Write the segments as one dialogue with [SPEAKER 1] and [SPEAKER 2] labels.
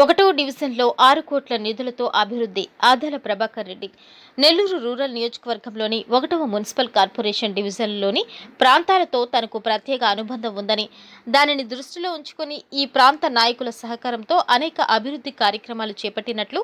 [SPEAKER 1] ఒకటో డివిజన్లో ఆరు కోట్ల నిధులతో అభివృద్ధి ఆదాల ప్రభాకర్ రెడ్డి. నెల్లూరు రూరల్ నియోజకవర్గంలోని ఒకటవ మున్సిపల్ కార్పొరేషన్ డివిజన్లోని ప్రాంతాలతో తనకు ప్రత్యేక అనుబంధం ఉందని దానిని దృష్టిలో ఉంచుకొని ఈ ప్రాంత నాయకుల సహకారంతో అనేక అభివృద్ధి కార్యక్రమాలు చేపట్టినట్లు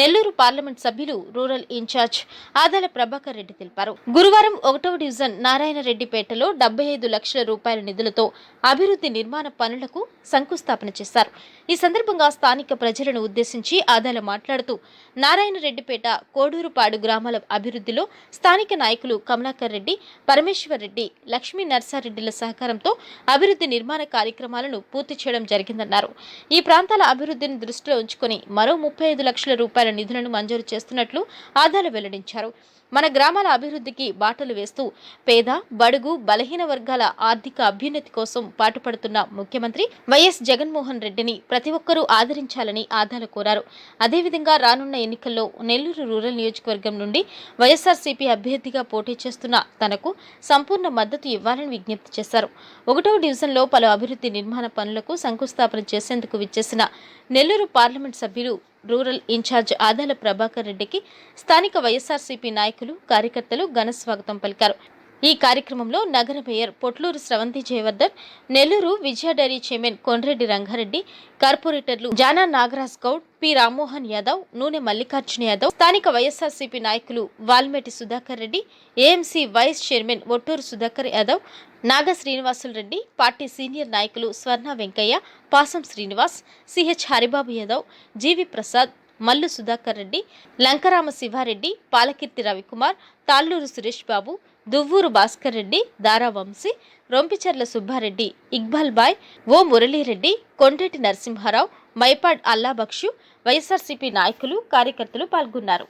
[SPEAKER 1] నెల్లూరు పార్లమెంట్ సభ్యులు రూరల్ ఇన్ఛార్జ్ ఆదాల ప్రభాకర్ రెడ్డి తెలిపారు. గురువారం ఒకటవ డివిజన్ నారాయణరెడ్డిపేటలో డెబ్బై ఐదు లక్షల రూపాయల నిధులతో అభివృద్ధి నిర్మాణ పనులకు శంకుస్థాపన చేశారు. ఈ సందర్భంగా స్థానిక ప్రజలను ఉద్దేశించి ఆదాల మాట్లాడుతూ నారాయణరెడ్డిపేట కోడూరుపాడు గ్రామాల అభివృద్ధిలో స్థానిక నాయకులు కమలాకర్ రెడ్డి పరమేశ్వర్ రెడ్డి లక్ష్మీ నర్సారెడ్డిల సహకారంతో అభివృద్ధి నిర్మాణ కార్యక్రమాలను పూర్తి చేయడం జరిగిందన్నారు. ఈ ప్రాంతాల అభివృద్ధిని దృష్టిలో ఉంచుకొని మరో ముప్పై ఐదు లక్షల రూపాయల నిధులను మంజూరు చేస్తున్నట్లు ఆదాలు వెల్లడించారు. మన గ్రామాల అభివృద్ధికి బాటలు వేస్తూ పేద బడుగు బలహీన వర్గాల ఆర్థిక అభ్యున్నతి కోసం పాటుపడుతున్న ముఖ్యమంత్రి వైఎస్ జగన్మోహన్ రెడ్డిని ప్రతి ఒక్కరూ ఆదరించాలని ఆదాలు కోరారు. అదేవిధంగా రానున్న ఎన్నికల్లో నెల్లూరు రూరల్ నియోజకవర్గం నుండి వైఎస్ఆర్సీపీ అభ్యర్థిగా పోటీ చేస్తున్న తనకు సంపూర్ణ మద్దతు ఇవ్వాలని విజ్ఞప్తి చేశారు. ఒకటవ డివిజన్లో పలు అభివృద్ధి నిర్మాణ పనులకు శంకుస్థాపన చేసేందుకు విచ్చేసిన నెల్లూరు పార్లమెంట్ సభ్యులు రూరల్ ఇన్ఛార్జ్ ఆదాల ప్రభాకర్ రెడ్డికి స్థానిక వైఎస్ఆర్సీపీ నాయకులు కార్యకర్తలు ఘన స్వాగతం పలికారు. ఈ కార్యక్రమంలో నగర mayor Potluru Sravanthi Jayavardhan Nellore Vijaya dairy chairman Kondreddy Rangareddy కార్పొరేటర్లు జానా నాగరాజ్ గౌడ్ పి రామ్మోహన్ యాదవ్ నూనె మల్లికార్జున యాదవ్ స్థానిక వైఎస్ఆర్సీపీ నాయకులు Valmeti Sudhakar Reddy AMC vice chairman Ottur Sudhakar Yadav Naga Srinivasulu Reddy party senior నాయకులు Swarna Venkaiah Pasam Srinivas CH Haribabu Yadav GV Prasad Mallu Sudhakar Reddy Lankarama Sivareddy Palakeerthi Ravikumar Talluru Suresh Babu Duvvuru Bhaskar Reddy Dara Vamsi Rompicherla Subbareddy Iqbal Bhai O Muralireddy Kondreddy Narasimharao Mypad Allabakshu YSRCP నాయకులు కార్యకర్తలు పాల్గొన్నారు.